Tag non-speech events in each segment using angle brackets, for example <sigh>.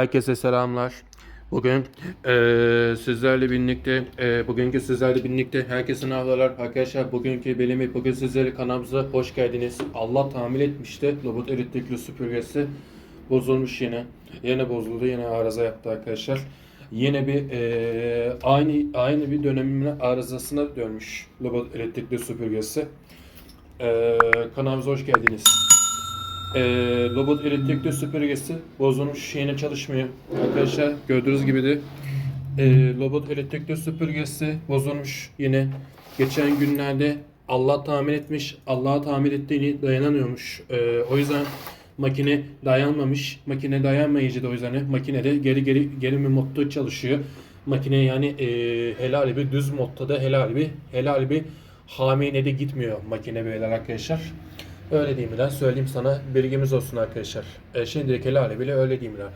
Herkese selamlar. Bugün eee, sizlerle birlikte, eee, bugünkü sizlerle birlikte herkese merhabalar. Arkadaşlar bugünkü bölümü, bugün sizlere kanalımıza hoş geldiniz. Allah tahmin etmişti. Robot elektrikli süpürgesi bozulmuş yine. Yine bozuldu, yine arıza yaptı arkadaşlar. Yine bir eee, aynı aynı bir dönemin arızasına dönmüş robot elektrikli süpürgesi. Eee kanalımıza hoş geldiniz. Ee, robot elektrikli süpürgesi bozulmuş yine çalışmıyor. Arkadaşlar gördüğünüz gibi de e, robot elektrikli süpürgesi bozulmuş yine. Geçen günlerde Allah tamir etmiş. Allah'a tamir ettiğini dayanamıyormuş. Ee, o yüzden makine dayanmamış. Makine dayanmayıcı da o yüzden makinede geri geri geri bir modda çalışıyor. Makine yani e, helal bir düz modda da helal bir helal bir hamine de gitmiyor makine beyler arkadaşlar. Öyle diyeyim lan söyleyeyim sana bilgimiz olsun arkadaşlar. E, şimdilik helal bile öyle diyeyim lan.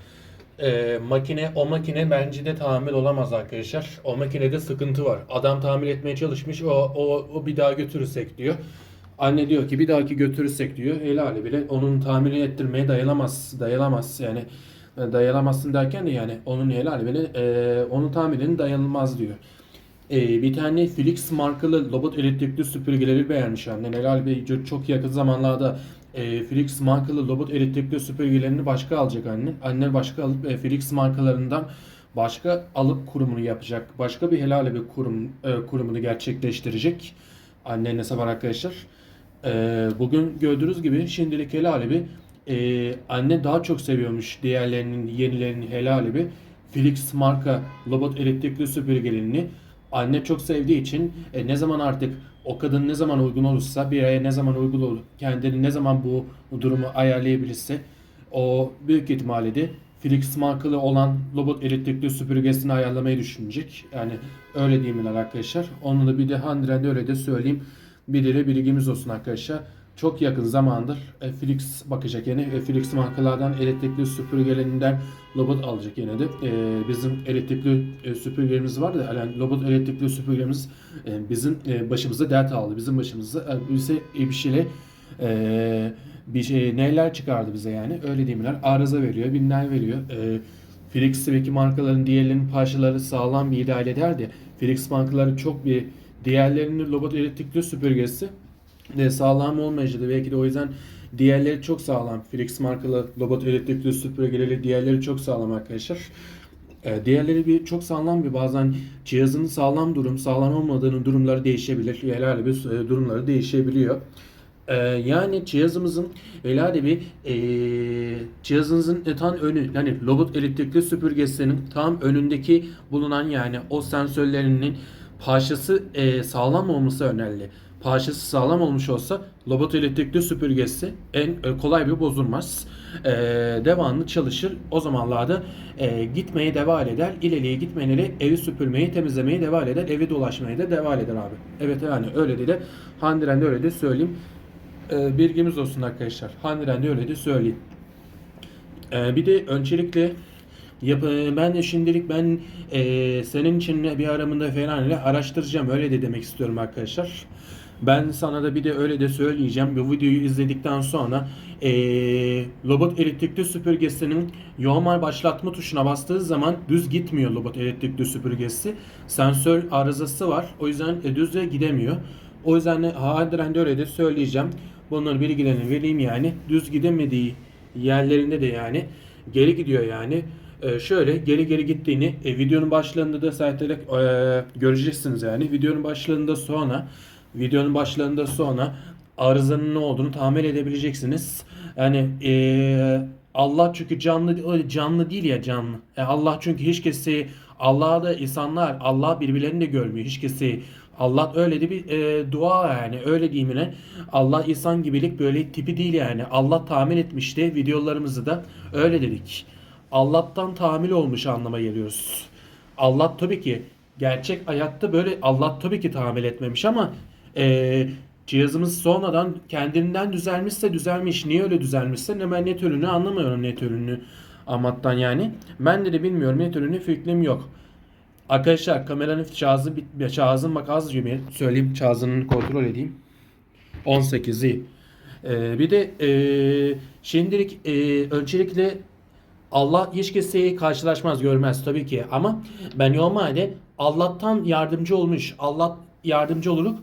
E, makine o makine bence de tamir olamaz arkadaşlar. O makinede sıkıntı var. Adam tamir etmeye çalışmış. O, o, o bir daha götürürsek diyor. Anne diyor ki bir dahaki götürürsek diyor. Helal bile onun tamirini ettirmeye dayanamaz. Dayanamaz yani. E, Dayanamazsın derken de yani onun helal bile e, onun tamirinin dayanılmaz diyor. Ee, bir tane Philips markalı robot elektrikli süpürgeleri beğenmiş annem. Helal Bey çok yakın zamanlarda e, Philips markalı robot elektrikli süpürgelerini başka alacak anne. Anne başka alıp e, Philips markalarından başka alıp kurumunu yapacak. Başka bir helal bir kurum e, kurumunu gerçekleştirecek. Anne ne var arkadaşlar. E, bugün gördüğünüz gibi şimdilik helal bir e, anne daha çok seviyormuş diğerlerinin yenilerinin helal bir Philips marka robot elektrikli süpürgelerini anne çok sevdiği için e, ne zaman artık o kadın ne zaman uygun olursa bir ne zaman uygun olur kendini ne zaman bu, durumu ayarlayabilirse o büyük ihtimalle de Philips markalı olan robot elektrikli süpürgesini ayarlamayı düşünecek. Yani öyle diyeyim arkadaşlar. Onu da bir de Handren'de öyle de söyleyeyim. Bir de bilgimiz olsun arkadaşlar. Çok yakın zamandır e, bakacak yani e, markalardan elektrikli süpürgelerinden robot alacak yine de. E, bizim elektrikli e, süpürgelerimiz var da yani robot elektrikli süpürgelerimiz e, bizim e, başımıza dert aldı. Bizim başımıza e, bize e, bir şeyle e, bir şey neler çıkardı bize yani öyle diyeyimler arıza veriyor binler veriyor e, Philips belki markaların diğerlerinin parçaları sağlam bir ideal ederdi Philips markaları çok bir diğerlerinin robot elektrikli süpürgesi de sağlam olmayıcıydı belki de o yüzden diğerleri çok sağlam Philips markalı robot elektrikli süpürgeleri diğerleri çok sağlam arkadaşlar e, Diğerleri bir çok sağlam bir bazen cihazın sağlam durum sağlam olmadığının durumları değişebilir. Helal bir e, durumları değişebiliyor. Ee, yani cihazımızın helal bir e, cihazınızın e, tam önü yani robot elektrikli süpürgesinin tam önündeki bulunan yani o sensörlerinin parçası e, sağlam olması önemli. Parçası sağlam olmuş olsa robot elektrikli süpürgesi en e, kolay bir bozulmaz. E, devamlı çalışır. O zamanlarda e, gitmeye devam eder. İleriye gitmeleri evi süpürmeyi, temizlemeyi devam eder. Evi dolaşmaya da devam eder abi. Evet yani öyle de Handiren de öyle de söyleyeyim. E, bilgimiz olsun arkadaşlar. Handiren de öyle de söyleyeyim. E, bir de öncelikle Yap, ben de şimdilik ben e, senin için bir aramında falan ile araştıracağım öyle de demek istiyorum arkadaşlar. Ben sana da bir de öyle de söyleyeceğim. Bu videoyu izledikten sonra e, robot elektrikli süpürgesinin normal başlatma tuşuna bastığı zaman düz gitmiyor robot elektrikli süpürgesi. Sensör arızası var. O yüzden e, düzle gidemiyor. O yüzden de Hadren de öyle de söyleyeceğim. Bunların bilgilerini vereyim yani. Düz gidemediği yerlerinde de yani geri gidiyor yani. Ee, şöyle geri geri gittiğini e, videonun başlarında da zaten e, göreceksiniz yani. Videonun başlarında sonra videonun başlarında sonra arızanın ne olduğunu tahmin edebileceksiniz. Yani e, Allah çünkü canlı canlı değil ya canlı. E, Allah çünkü hiç kimseyi Allah'a da insanlar Allah birbirlerini de görmüyor. Hiç kimseyi Allah öyle de bir e, dua yani öyle diyeyim yine. Allah insan gibilik böyle tipi değil yani. Allah tahmin etmişti videolarımızı da öyle dedik. Allah'tan tahmin olmuş anlama geliyoruz. Allah tabii ki gerçek hayatta böyle Allah tabii ki tahmin etmemiş ama e, cihazımız sonradan kendinden düzelmişse düzelmiş. Niye öyle düzelmişse ne ben net ürünü anlamıyorum net ürünü amattan yani. Ben de, de bilmiyorum net ürünü fikrim yok. Arkadaşlar kameranın şarjı bit şarjın bak gibi söyleyeyim şarjını kontrol edeyim. 18'i. Ee, bir de e, şimdilik e, öncelikle Allah hiç kimseyi karşılaşmaz görmez tabii ki ama ben normalde Allah'tan yardımcı olmuş. Allah yardımcı oluruk.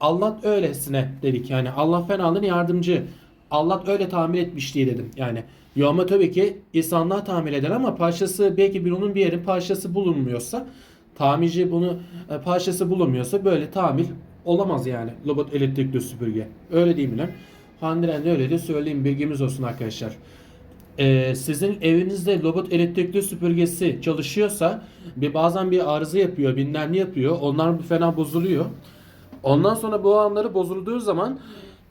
Allah öylesine dedik yani Allah fenalığın yardımcı. Allah öyle tamir etmiş diye dedim. Yani yolma tabii ki insanlar tamir eder ama parçası belki bir onun bir yerin parçası bulunmuyorsa tamirci bunu e, parçası bulunmuyorsa böyle tamir olamaz yani robot elektrikli süpürge. Öyle değil mi lan? Handiren öyle de söyleyeyim bilgimiz olsun arkadaşlar. Ee, sizin evinizde robot elektrikli süpürgesi çalışıyorsa bir bazen bir arıza yapıyor, bilmem ne yapıyor. Onlar bir fena bozuluyor. Ondan sonra bu anları bozulduğu zaman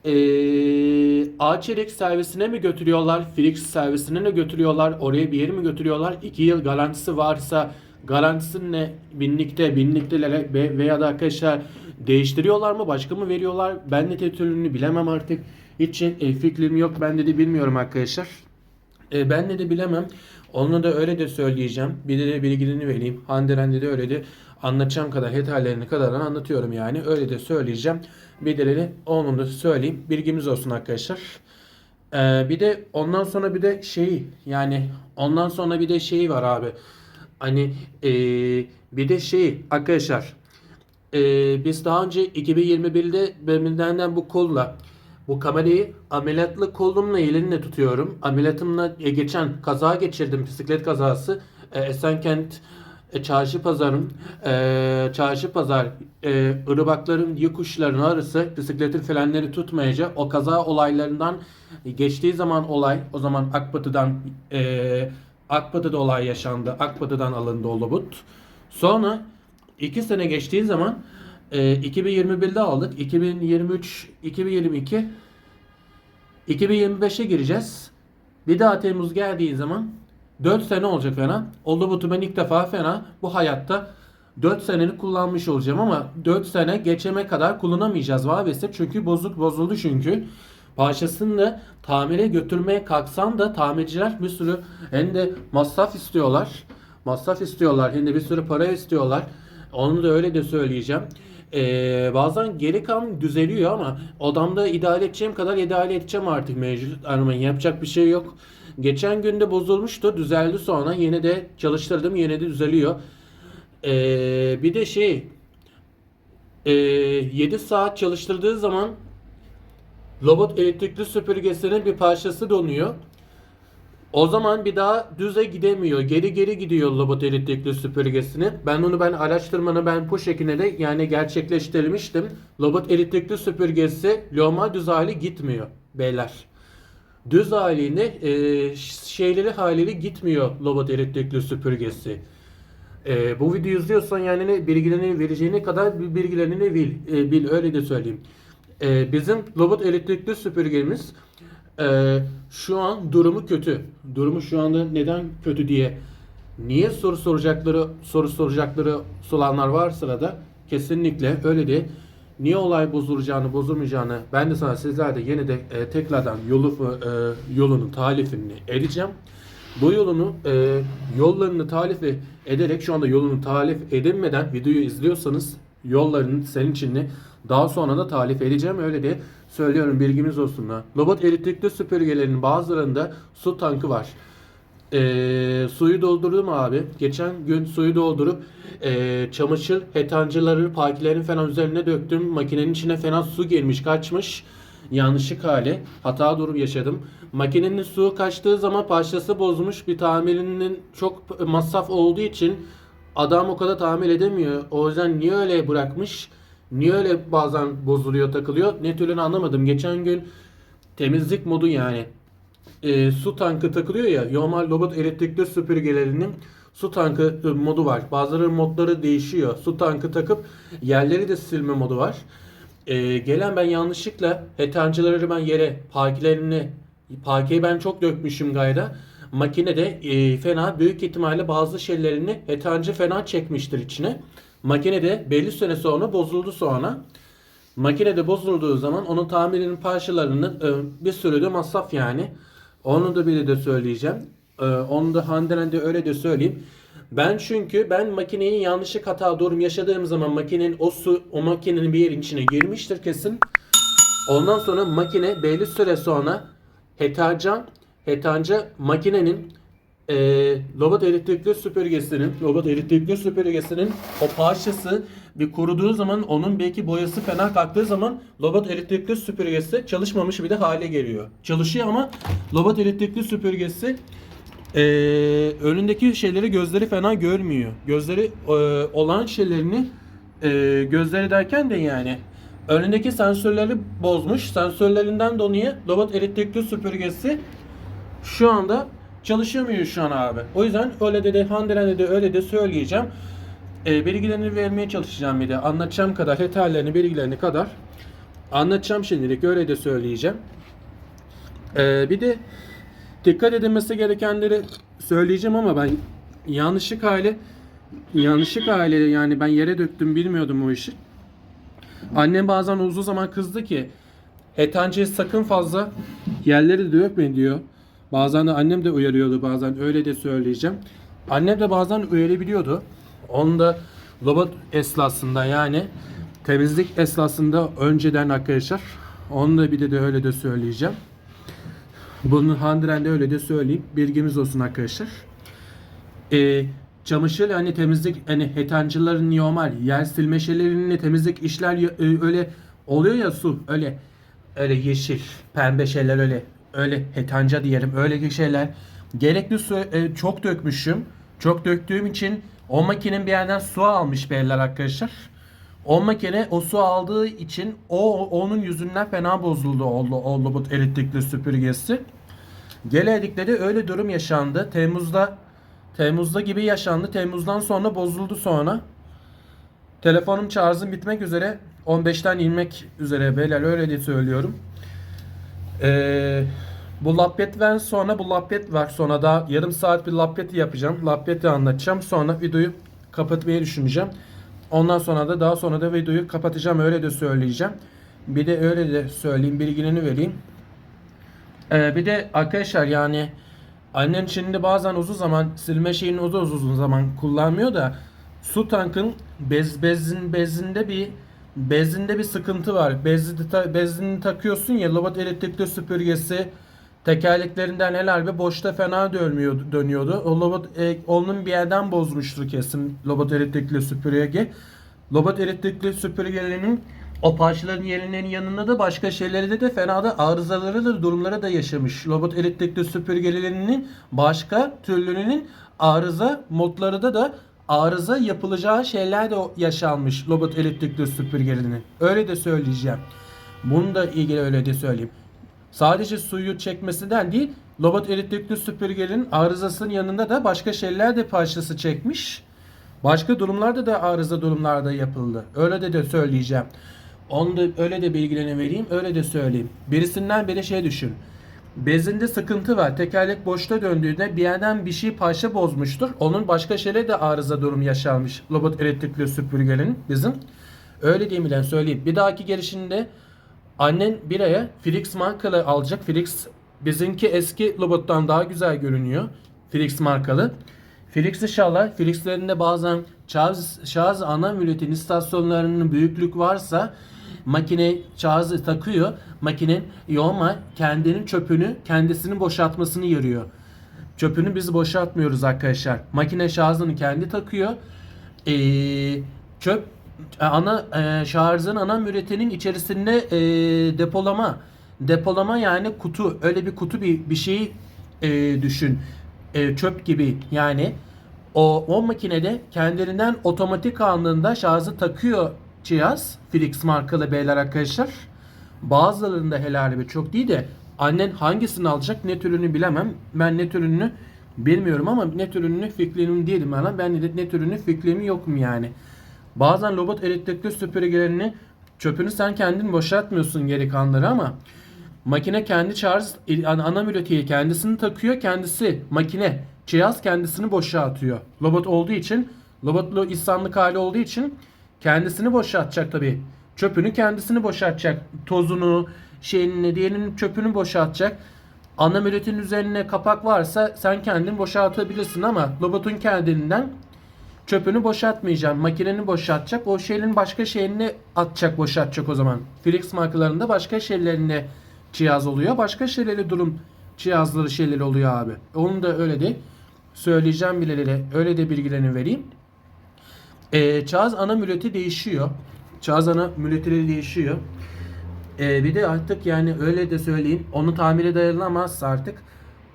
ee, Arçelik servisine mi götürüyorlar, Philips servisine mi götürüyorlar, oraya bir yere mi götürüyorlar? 2 yıl garantisi varsa garantisi ne? Binlikte, binliktelere ve- veya da arkadaşlar değiştiriyorlar mı, başka mı veriyorlar? Ben de türlünü bilemem artık. Hiç e, fikrim yok, ben de, de bilmiyorum arkadaşlar. E, ben de de bilemem. Onu da öyle de söyleyeceğim. Bir de, de bilgilerini vereyim. Handeren'de de öyle de anlatacağım kadar, detaylarını kadar anlatıyorum yani. Öyle de söyleyeceğim. Bir de, de onu da söyleyeyim. Bilgimiz olsun arkadaşlar. E, bir de ondan sonra bir de şey yani ondan sonra bir de şey var abi. Hani e, bir de şey arkadaşlar e, biz daha önce 2021'de benden bu kolla bu kamerayı ameliyatlı kolumla elimle tutuyorum. Ameliyatımla e, geçen kaza geçirdim. Bisiklet kazası. E, Esenkent e, Çarşı Pazar'ın Çarşı Pazar e, Irmakların yokuşların arası bisikletin frenleri tutmayınca o kaza olaylarından geçtiği zaman olay o zaman Akbatı'dan e, Akbatı'da olay yaşandı. Akbatı'dan alındı o robot. Sonra iki sene geçtiği zaman e, 2021'de aldık. 2023, 2022 2025'e gireceğiz. Bir daha Temmuz geldiği zaman 4 sene olacak fena. Oldu bu ben ilk defa fena bu hayatta 4 seneni kullanmış olacağım ama 4 sene geçeme kadar kullanamayacağız maalesef. Çünkü bozuk bozuldu çünkü. Parçasını da tamire götürmeye kalksan da tamirciler bir sürü hem de masraf istiyorlar. Masraf istiyorlar hem de bir sürü para istiyorlar. Onu da öyle de söyleyeceğim. Ee, bazen geri kalan düzeliyor ama odamda idare edeceğim kadar idare edeceğim artık mevcut. Yani yapacak bir şey yok. Geçen günde bozulmuştu. Düzeldi sonra. Yine de çalıştırdım. Yine de düzeliyor. Ee, bir de şey ee, 7 saat çalıştırdığı zaman robot elektrikli süpürgesinin bir parçası donuyor. O zaman bir daha düze gidemiyor. Geri geri gidiyor robot elektrikli süpürgesini. Ben onu ben araştırmanı ben bu şekilde de yani gerçekleştirmiştim. Robot elektrikli süpürgesi normal düz hali gitmiyor beyler. Düz halini e, şeyleri haliyle gitmiyor robot elektrikli süpürgesi. E, bu videoyu izliyorsan yani ne bilgilerini vereceğine kadar bilgilerini bil, e, bil öyle de söyleyeyim. E, bizim robot elektrikli süpürgemiz e, şu an durumu kötü. Durumu şu anda neden kötü diye niye soru soracakları soru soracakları soranlar varsa da kesinlikle öyle değil. Niye olay bozulacağını, bozulmayacağını ben de sana sizler de yine de e, tekrardan yolu e, yolunun tarifini edeceğim. Bu yolunu e, yollarını tarif ederek şu anda yolunu tarif edilmeden videoyu izliyorsanız yollarını senin için daha sonra da tarif edeceğim öyle de söylüyorum bilgimiz olsun da. Robot elektrikli süpürgelerinin bazılarında su tankı var. E, suyu doldurdum abi. Geçen gün suyu doldurup e, çamaşır hetancıları parkilerin falan üzerine döktüm. Makinenin içine falan su girmiş kaçmış. Yanlışlık hali. Hata durum yaşadım. Makinenin su kaçtığı zaman parçası bozmuş. Bir tamirinin çok masraf olduğu için adam o kadar tamir edemiyor. O yüzden niye öyle bırakmış? Niye öyle bazen bozuluyor takılıyor? Ne türlü anlamadım. Geçen gün temizlik modu yani e, su tankı takılıyor ya normal robot elektrikli süpürgelerinin su tankı e, modu var. Bazıları modları değişiyor. Su tankı takıp yerleri de silme modu var. E, gelen ben yanlışlıkla hetancıları ben yere parkelerini parkeyi ben çok dökmüşüm gayda. Makinede e, fena büyük ihtimalle bazı şeylerini hetancı fena çekmiştir içine. Makinede belli süre sonra bozuldu sonra. Makinede bozulduğu zaman onun tamirinin parçalarını e, bir sürü de masraf yani. Onu da bir de söyleyeceğim. E, onu da Hande'ne de öyle de söyleyeyim. Ben çünkü ben makineyi yanlışlık hata durum yaşadığım zaman makinenin o su o makinenin bir yerin içine girmiştir kesin. Ondan sonra makine belli süre sonra hetacan hetanca makinenin e, robot elektrikli süpürgesinin robot elektrikli süpürgesinin o parçası bir kuruduğu zaman onun belki boyası fena kalktığı zaman robot elektrikli süpürgesi çalışmamış bir de hale geliyor. Çalışıyor ama robot elektrikli süpürgesi e, önündeki şeyleri gözleri fena görmüyor. Gözleri e, olan şeylerini e, gözleri derken de yani önündeki sensörleri bozmuş. Sensörlerinden dolayı robot elektrikli süpürgesi şu anda çalışamıyor şu an abi. O yüzden öyle de de Handelen'de de öyle de söyleyeceğim. E, bilgilerini vermeye çalışacağım bir de. Anlatacağım kadar, detaylarını, bilgilerini kadar anlatacağım şimdilik. Öyle de söyleyeceğim. E, bir de dikkat edilmesi gerekenleri söyleyeceğim ama ben yanlışlık hali yanlışlık hali yani ben yere döktüm bilmiyordum o işi. Annem bazen uzun zaman kızdı ki etancıyı sakın fazla yerleri dökme diyor. Bazen de annem de uyarıyordu bazen öyle de söyleyeceğim. Annem de bazen uyarabiliyordu. Onu da robot esnasında yani temizlik esnasında önceden arkadaşlar. Onu da bir de, de öyle de söyleyeceğim. Bunu Handiren'de öyle de söyleyeyim. Bilgimiz olsun arkadaşlar. Ee, çamaşır hani temizlik hani hetancıların normal yer silme şeylerinin temizlik işler e, öyle oluyor ya su öyle öyle yeşil pembe şeyler öyle öyle hetanca diyelim öyle şeyler gerekli su e, çok dökmüşüm çok döktüğüm için o makinenin bir yerden su almış beyler arkadaşlar o makine o su aldığı için o onun yüzünden fena bozuldu o, o robot elektrikli süpürgesi. Geledik'te de öyle durum yaşandı. Temmuz'da Temmuz'da gibi yaşandı. Temmuz'dan sonra bozuldu sonra. Telefonum şarjım bitmek üzere. 15'ten inmek üzere beyler öyle de söylüyorum. Ee, bu lappetten sonra bu lappet var. Sonra da yarım saat bir lappeti yapacağım. Lappeti anlatacağım. Sonra videoyu kapatmayı düşüneceğim. Ondan sonra da daha sonra da videoyu kapatacağım. Öyle de söyleyeceğim. Bir de öyle de söyleyeyim. Bilgilerini vereyim. Ee, bir de arkadaşlar yani annen şimdi bazen uzun zaman silme şeyini uzun uzun zaman kullanmıyor da su tankın bez bezin bezinde bir bezinde bir sıkıntı var. Bezi ta, bezini takıyorsun ya robot elektrikli süpürgesi tekerleklerinden bir boşta fena dönmüyor, dönüyordu. O robot e, onun bir yerden bozmuştur kesin robot elektrikli süpürge. Robot elektrikli süpürgelerinin o parçaların yerinin yanında da başka şeyleri de, de fena da arızaları da durumları da yaşamış. Robot elektrikli süpürgelerinin başka türlerinin arıza modları da da arıza yapılacağı şeyler de yaşanmış robot elektrikli süpürgelerinin. Öyle de söyleyeceğim. Bunu da ilgili öyle de söyleyeyim. Sadece suyu çekmesinden değil, robot elektrikli süpürgenin arızasının yanında da başka şeyler de parçası çekmiş. Başka durumlarda da arıza durumlarda yapıldı. Öyle de de söyleyeceğim. Onu da öyle de bilgilerini vereyim, öyle de söyleyeyim. Birisinden biri şey düşün. Bezinde sıkıntı var. Tekerlek boşta döndüğünde bir yerden bir şey parça bozmuştur. Onun başka şeyle de arıza durum yaşanmış. Robot elektrikli süpürgenin bizim. Öyle diyeyim bilen söyleyeyim. Bir dahaki gelişinde annen bir aya Felix markalı alacak. Felix bizimki eski robottan daha güzel görünüyor. Felix markalı. Felix inşallah Felix'lerinde bazen şarj, şarj ana üretim istasyonlarının büyüklük varsa makine şarjı takıyor. Makine yoma kendinin çöpünü kendisinin boşaltmasını yarıyor. Çöpünü biz boşaltmıyoruz arkadaşlar. Makine şarjını kendi takıyor. Ee, çöp e, ana e, şarjın ana müretenin içerisinde e, depolama depolama yani kutu öyle bir kutu bir bir şeyi e, düşün E, çöp gibi yani o o makinede kendiliğinden otomatik anında şarjı takıyor cihaz Philips markalı beyler arkadaşlar. Bazılarında helali ve çok değil de annen hangisini alacak ne türünü bilemem. Ben ne türünü bilmiyorum ama ne türünü fikrim değilim bana ben de ne türünü fikrim yokum yani. Bazen robot elektrikli süpürgelerini çöpünü sen kendin boşaltmıyorsun geri kanları ama makine kendi şarj ana üretiyi kendisini takıyor kendisi makine cihaz kendisini boşaltıyor. Robot olduğu için robotlu insanlık hali olduğu için kendisini boşaltacak tabi. Çöpünü kendisini boşaltacak. Tozunu, şeyini, diğerinin çöpünü boşaltacak. Ana üretin üzerine kapak varsa sen kendin boşaltabilirsin ama robotun kendinden Çöpünü boşaltmayacağım. Makineni boşaltacak. O şeylerin başka şeyini atacak, boşaltacak o zaman. Felix markalarında başka şeylerine cihaz oluyor. Başka şeyleri durum cihazları şeyleri oluyor abi. Onun da öyle değil. söyleyeceğim bile öyle de bilgilerini vereyim. Ee, Çağız ana mületi değişiyor. Çağız ana mületleri değişiyor. Ee, bir de artık yani öyle de söyleyeyim. Onu tamire dayanamazsa artık.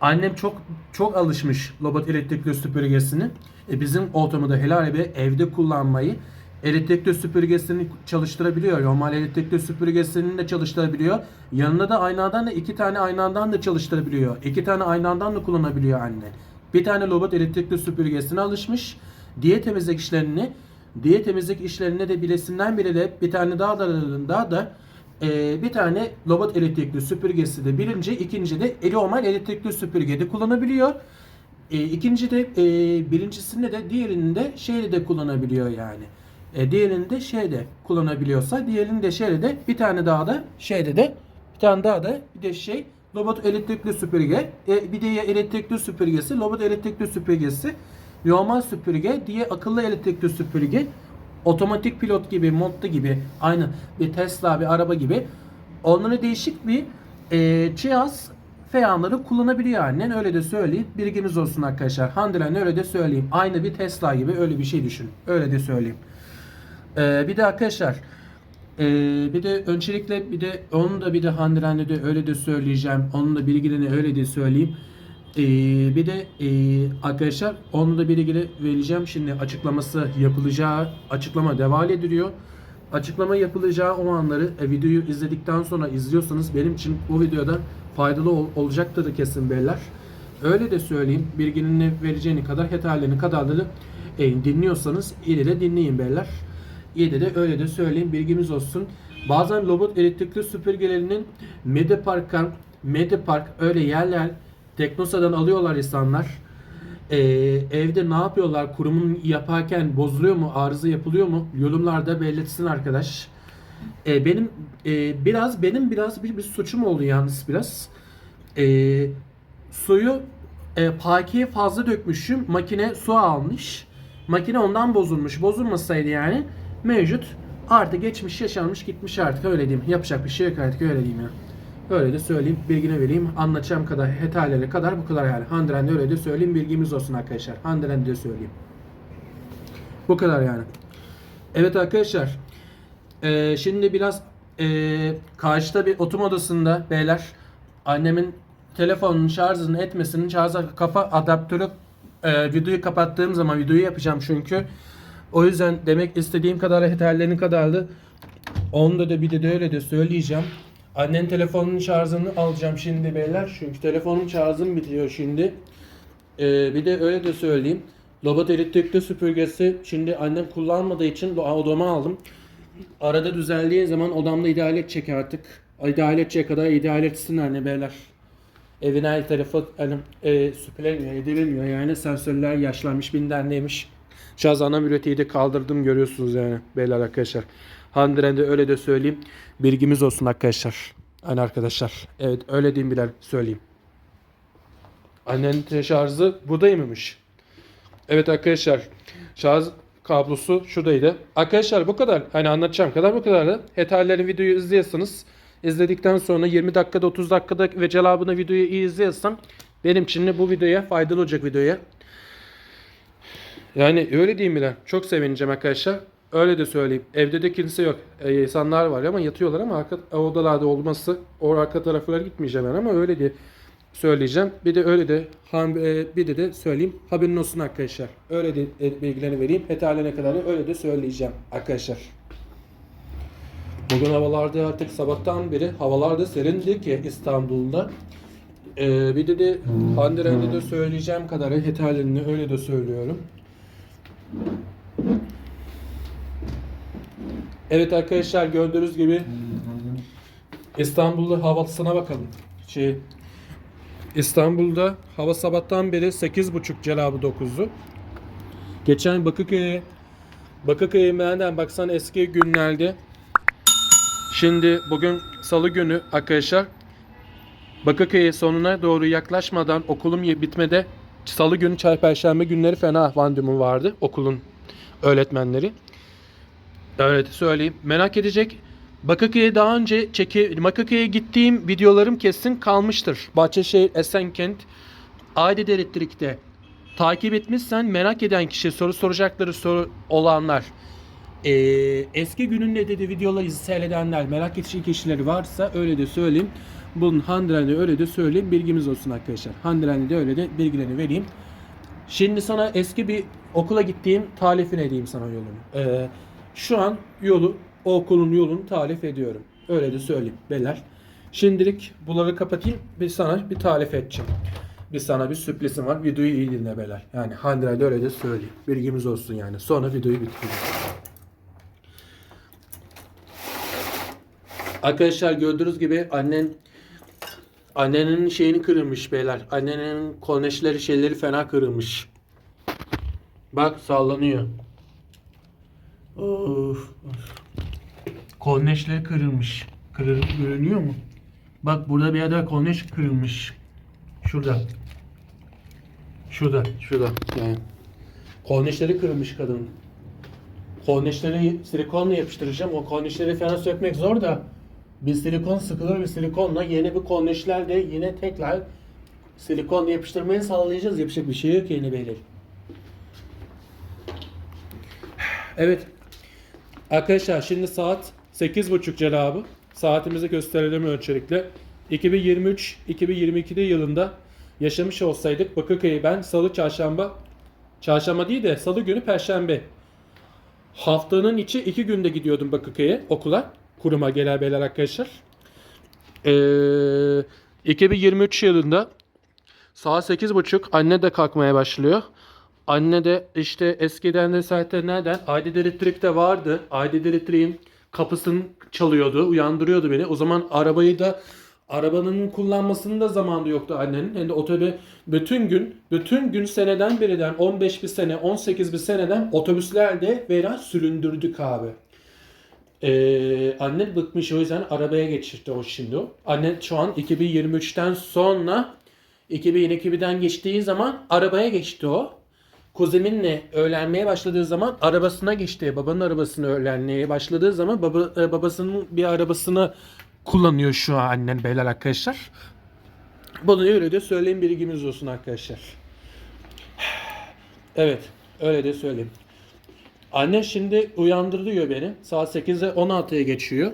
Annem çok çok alışmış robot elektrikli süpürgesini. E, bizim ortamda helal be evde kullanmayı elektrikli süpürgesini çalıştırabiliyor. Normal elektrikli süpürgesini de çalıştırabiliyor. Yanında da aynandan da iki tane aynandan da çalıştırabiliyor. İki tane aynandan da kullanabiliyor anne. Bir tane robot elektrikli süpürgesine alışmış. Diye temizlik işlerini diye temizlik işlerine de bilesinden biri de bir tane daha da daha da e, bir tane robot elektrikli süpürgesi de birinci, ikinci de eli normal elektrikli süpürge de kullanabiliyor. E, ikinci de e, birincisinde de diğerini de şeyle de kullanabiliyor yani. E, diğerini de şeyde kullanabiliyorsa diğerini de şeyle de bir tane daha da şeyde de bir tane daha da bir de şey robot elektrikli süpürge e, bir de elektrikli süpürgesi robot elektrikli süpürgesi normal süpürge diye akıllı elektrikli süpürge otomatik pilot gibi modlu gibi aynı bir Tesla bir araba gibi onları değişik bir e, cihaz feyanları kullanabiliyor annen öyle de söyleyeyim. Bilginiz olsun arkadaşlar. Handilen öyle de söyleyeyim. Aynı bir Tesla gibi öyle bir şey düşün öyle de söyleyeyim. Ee, bir de arkadaşlar ee, bir de öncelikle bir de onu da bir de Handilen'de de öyle de söyleyeceğim. Onun da bilgilerini öyle de söyleyeyim ee, bir de ee, arkadaşlar onu da bilgileri vereceğim şimdi açıklaması yapılacağı açıklama devam ediliyor açıklama yapılacağı o anları e, videoyu izledikten sonra izliyorsanız benim için bu videoda faydalı ol- olacaktır kesin beyler. Öyle de söyleyeyim. Bilginin vereceğini kadar yeterlerini kadarları e, dinliyorsanız iyi de dinleyin beyler. İyi de öyle de söyleyeyim. Bilgimiz olsun. Bazen robot elektrikli süpürgelerinin Mediapark'tan Mediapark öyle yerler Teknosa'dan alıyorlar insanlar. Ee, evde ne yapıyorlar? Kurumun yaparken bozuluyor mu? Arıza yapılıyor mu? Yorumlarda belirtsin arkadaş. Ee, benim e, biraz benim biraz bir, bir suçum oldu yalnız biraz. Ee, suyu e, pakeye fazla dökmüşüm. Makine su almış. Makine ondan bozulmuş. Bozulmasaydı yani mevcut. Artı geçmiş yaşanmış gitmiş artık öyle diyeyim. Yapacak bir şey yok artık öyle diyeyim ya. Öyle de söyleyeyim, bilgine vereyim. Anlatacağım kadar, detaylara kadar bu kadar yani. Handiren'de öyle de söyleyeyim, bilgimiz olsun arkadaşlar. Handiren'de de söyleyeyim. Bu kadar yani. Evet arkadaşlar. Ee, şimdi biraz ee, karşıda bir oturma odasında beyler annemin telefonun şarjını etmesinin şarja kafa adaptörü ee, videoyu kapattığım zaman videoyu yapacağım çünkü. O yüzden demek istediğim kadar yeterlerini kadardı. Onu da bir de öyle de söyleyeceğim. Annen telefonun şarjını alacağım şimdi beyler. Çünkü telefonun şarjım bitiyor şimdi. Ee, bir de öyle de söyleyeyim. Robot elektrikli süpürgesi şimdi annem kullanmadığı için odama aldım. Arada düzeldiği zaman odamda idare edecek artık. İdare edecek kadar etsin anne beyler. Evin her tarafı hani, e, süpürülmüyor, edilmiyor yani sensörler yaşlanmış binden neymiş. Şarj ana üretiyi de kaldırdım görüyorsunuz yani beyler arkadaşlar. Handiren'de öyle de söyleyeyim. Bilgimiz olsun arkadaşlar. Hani arkadaşlar. Evet öyle diyeyim birer söyleyeyim. Annenin şarjı buradaymış. Evet arkadaşlar. Şarj kablosu şuradaydı. Arkadaşlar bu kadar. Hani anlatacağım kadar bu kadardı. Yeterlerin videoyu izliyorsanız izledikten sonra 20 dakikada 30 dakikada ve cevabını videoyu iyi izliyorsan benim için de bu videoya faydalı olacak videoya. Yani öyle diyeyim bile. Çok sevineceğim arkadaşlar. Öyle de söyleyeyim. Evde de kimse yok. Ee, insanlar var ama yatıyorlar ama arka odalarda olması o arka taraflara gitmeyeceğim ben ama öyle diye söyleyeceğim. Bir de öyle de e, bir de de söyleyeyim. Haberin olsun arkadaşlar. Öyle de e, bilgilerini vereyim. Yeterlene kadar da öyle de söyleyeceğim arkadaşlar. Bugün havalarda artık sabahtan beri havalarda serindi ki İstanbul'da. Ee, bir de de Handeren'de de söyleyeceğim kadarı yeterlerini öyle de söylüyorum. Evet arkadaşlar gördüğünüz gibi İstanbul'da havasına bakalım. Şey İstanbul'da hava sabahtan beri 8.30 celabı 9'u. Geçen Bakırköy'e Bakırköy'e benden baksan eski günlerde Şimdi bugün salı günü arkadaşlar Bakırköy sonuna doğru yaklaşmadan okulum bitmede salı günü çay perşembe günleri fena randevu vardı okulun öğretmenleri. Evet söyleyeyim. Merak edecek. Bakırköy'e daha önce çeki Bakırköy'e gittiğim videolarım kesin kalmıştır. Bahçeşehir, Esenkent, Aydın Elektrik'te takip etmişsen merak eden kişi soru soracakları soru olanlar ee, eski gününde dedi videoları seyredenler merak edecek kişileri varsa öyle de söyleyeyim. Bunun Handren'e öyle de söyleyeyim. Bilgimiz olsun arkadaşlar. Handren'e de öyle de bilgilerini vereyim. Şimdi sana eski bir okula gittiğim tarifini edeyim sana yolunu. Ee, şu an yolu, o okulun yolunu tarif ediyorum. Öyle de söyleyeyim beyler. Şimdilik bunları kapatayım. Bir sana bir tarif edeceğim. Bir sana bir sürprizim var. Videoyu iyi dinle beyler. Yani Handren'e öyle de söyleyeyim. Bilgimiz olsun yani. Sonra videoyu bitireceğim. Arkadaşlar gördüğünüz gibi annen annenin şeyini kırılmış beyler. Annenin korneşleri şeyleri fena kırılmış. Bak sallanıyor. Of. Korneşleri kırılmış. Kırıl, görünüyor mu? Bak burada bir yerde korneş kırılmış. Şurada. Şurada. Şurada. Yani. Korneşleri kırılmış kadın. Korneşleri silikonla yapıştıracağım. O korneşleri falan sökmek zor da bir silikon sıkılır bir silikonla yeni bir korneşlerle yine tekrar silikonla yapıştırmayı sağlayacağız. Yapacak bir şey yok yeni beyler. Evet. Arkadaşlar şimdi saat 8.30 cenabı. Saatimizi gösterelim öncelikle. 2023-2022'de yılında yaşamış olsaydık Bakırköy'e ben salı çarşamba çarşamba değil de salı günü perşembe haftanın içi iki günde gidiyordum Bakırköy'e okula. Kuruma genel beyler arkadaşlar. Ee, 2023 yılında saat 8.30 anne de kalkmaya başlıyor. Anne de işte eskiden de zaten nereden? Aydın Elektrik'te vardı. Aydın Elektrik'in kapısını çalıyordu, uyandırıyordu beni. O zaman arabayı da arabanın kullanmasının da zamanı yoktu annenin. Hem de otobüs bütün gün, bütün gün seneden biriden 15 bir sene, 18 bir seneden otobüslerde veya süründürdük abi. Ee, anne bıkmış o yüzden arabaya geçirdi o şimdi. Anne şu an 2023'ten sonra 2022'den geçtiği zaman arabaya geçti o. Kuzeminle öğlenmeye başladığı zaman arabasına geçti. Babanın arabasını öğlenmeye başladığı zaman baba, e, babasının bir arabasını kullanıyor şu an annen beyler arkadaşlar. Bunu öyle de söyleyeyim bilgimiz olsun arkadaşlar. <sighs> Evet öyle de söyleyeyim. Anne şimdi uyandırıyor beni. Saat 8'e 16'ya geçiyor.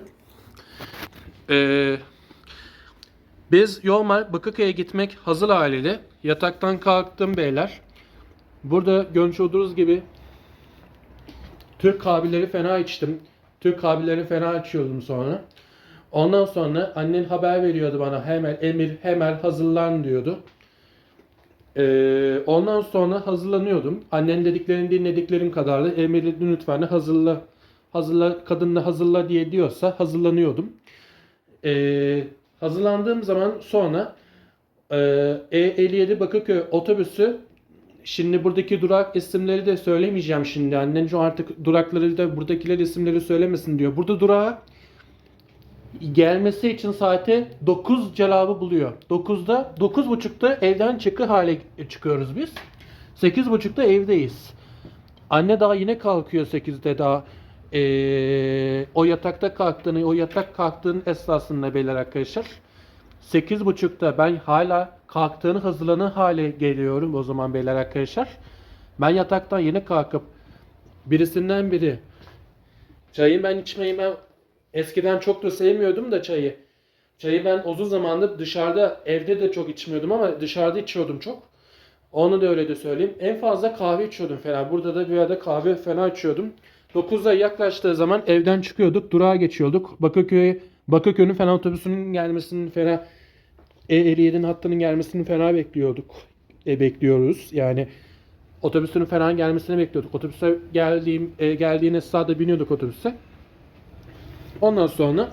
Ee, biz normal Bakırköy'e gitmek hazır haliyle yataktan kalktım beyler. Burada görmüş olduğunuz gibi Türk kahveleri fena içtim. Türk kahveleri fena içiyordum sonra. Ondan sonra annen haber veriyordu bana hemen Emir hemen hazırlan diyordu. Ee, ondan sonra hazırlanıyordum. Annen dediklerini dinlediklerim kadarıyla Emir lütfen hazırla hazırla kadınla hazırla diye diyorsa hazırlanıyordum. Ee, hazırlandığım zaman sonra e, E57 Bakırköy otobüsü Şimdi buradaki durak isimleri de söylemeyeceğim şimdi. Annen şu artık durakları da buradakiler isimleri söylemesin diyor. Burada durağa gelmesi için saate 9 celabı buluyor. 9'da 9.30'da evden çıkı hale çıkıyoruz biz. 8.30'da evdeyiz. Anne daha yine kalkıyor 8'de daha. Ee, o yatakta kalktığını, o yatak kalktığının esasında beyler arkadaşlar. 8.30'da ben hala kalktığını hazırlanır hale geliyorum o zaman beyler arkadaşlar. Ben yataktan yeni kalkıp birisinden biri çayı ben içmeyi ben eskiden çok da sevmiyordum da çayı. Çayı ben uzun zamandır dışarıda evde de çok içmiyordum ama dışarıda içiyordum çok. Onu da öyle de söyleyeyim. En fazla kahve içiyordum falan. Burada da bir yerde kahve fena içiyordum. 9'da yaklaştığı zaman evden çıkıyorduk. Durağa geçiyorduk. Bakırköy Bakırköy'ün fena otobüsünün gelmesini fena E57'nin hattının gelmesini fena bekliyorduk. E, bekliyoruz. Yani otobüsünün falan gelmesini bekliyorduk. Otobüse geldiğim e, geldiğin esnada biniyorduk otobüse. Ondan sonra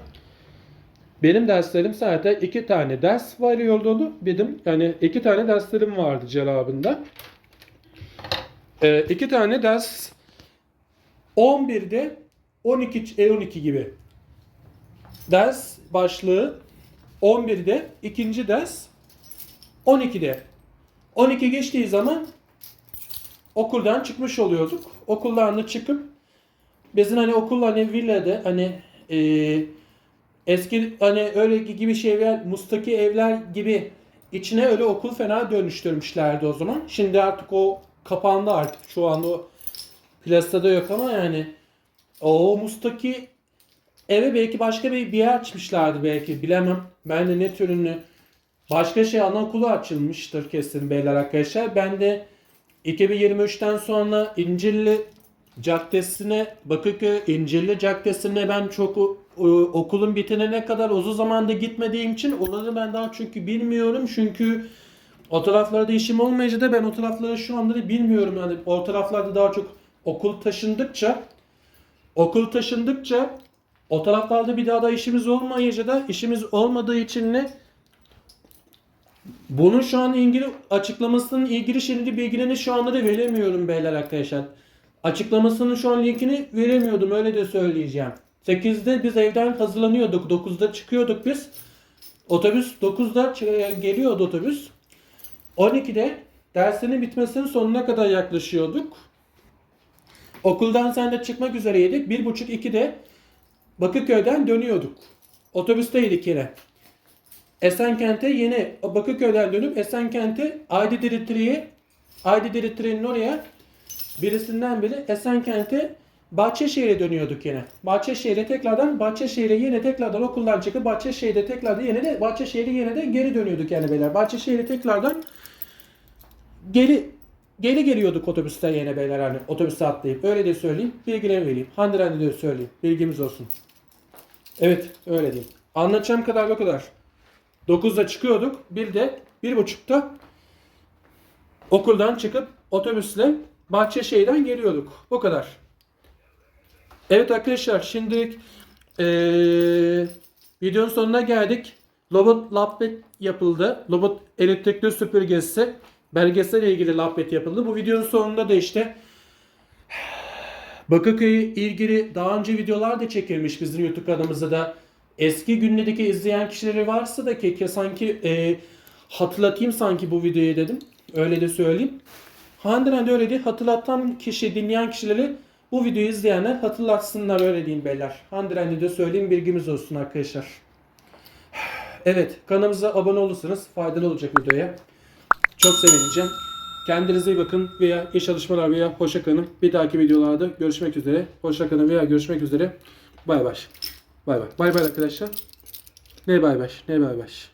benim derslerim zaten iki tane ders var yolda Benim yani iki tane derslerim vardı celabında. Ee, iki tane ders 11'de 12 E12 gibi ders başlığı 11'de ikinci ders 12'de 12 geçtiği zaman okuldan çıkmış oluyorduk. Okuldan da çıkıp bizim hani okul hani villada hani e, eski hani öyle gibi şeyler mustaki evler gibi içine öyle okul fena dönüştürmüşlerdi o zaman. Şimdi artık o kapandı artık. Şu anda o plastada yok ama yani o mustaki eve belki başka bir, bir yer açmışlardı belki bilemem. Ben de ne türünü başka şey anaokulu açılmıştır kesin beyler arkadaşlar. Ben de 2023'ten sonra İncirli Caddesi'ne Bakırköy İncirli Caddesi'ne ben çok okulun bitinene kadar uzun zamanda gitmediğim için onları ben daha çünkü bilmiyorum. Çünkü o taraflarda işim olmayınca da ben o tarafları şu anda da bilmiyorum. Yani o taraflarda daha çok okul taşındıkça okul taşındıkça o taraflarda bir daha da işimiz olmayınca da işimiz olmadığı için ne bunun şu an ilgili açıklamasının ilgili şimdi bilgilerini şu anda da veremiyorum beyler arkadaşlar. Açıklamasının şu an linkini veremiyordum öyle de söyleyeceğim. 8'de biz evden hazırlanıyorduk. 9'da çıkıyorduk biz. Otobüs 9'da ç- geliyordu otobüs. 12'de dersinin bitmesinin sonuna kadar yaklaşıyorduk. Okuldan sen de çıkmak üzereydik. 1.30-2'de Bakırköy'den dönüyorduk. Otobüsteydik yine. Esenkent'e yeni Bakırköy'den dönüp Esenkent'e Aydı Diritiri'ye Aydı Diritiri'nin oraya birisinden biri Esenkent'e Bahçeşehir'e dönüyorduk yine. Bahçeşehir'e tekrardan Bahçeşehir'e yine tekrardan okuldan çıkıp Bahçeşehir'de tekrardan yine de Bahçeşehir'e yine de geri dönüyorduk yani beyler. Bahçeşehir'e tekrardan geri geri geliyorduk otobüsten yine beyler hani otobüse atlayıp öyle de söyleyeyim bilgileri vereyim. Handiren de söyleyeyim bilgimiz olsun. Evet öyle diyeyim. Anlatacağım kadar bu kadar. 9'da çıkıyorduk. Bir de 1.30'da okuldan çıkıp otobüsle Bahçeşehir'den geliyorduk. Bu kadar. Evet arkadaşlar şimdilik eee videonun sonuna geldik. Lobot Labbet yapıldı. Lobot elektrikli süpürgesi belgesel ilgili Labbet yapıldı. Bu videonun sonunda da işte Bakırköy'ü ilgili daha önce videolar da çekilmiş bizim YouTube kanalımızda da. Eski günlerdeki izleyen kişileri varsa da ki sanki e, hatırlatayım sanki bu videoyu dedim. Öyle de söyleyeyim. Handiren de öyle değil. Hatırlatan kişi, dinleyen kişileri bu videoyu izleyenler hatırlatsınlar öyle diyeyim beyler. Handiren'de de söyleyeyim bilgimiz olsun arkadaşlar. <sighs> Evet kanalımıza abone olursanız faydalı olacak videoya. Çok sevineceğim. Kendinize iyi bakın veya iyi çalışmalar veya hoşça kalın. Bir dahaki videolarda görüşmek üzere. Hoşça kalın veya görüşmek üzere. Bay bay. Bay bay. Bay bay arkadaşlar. Ne bay bay. Ne bay bay.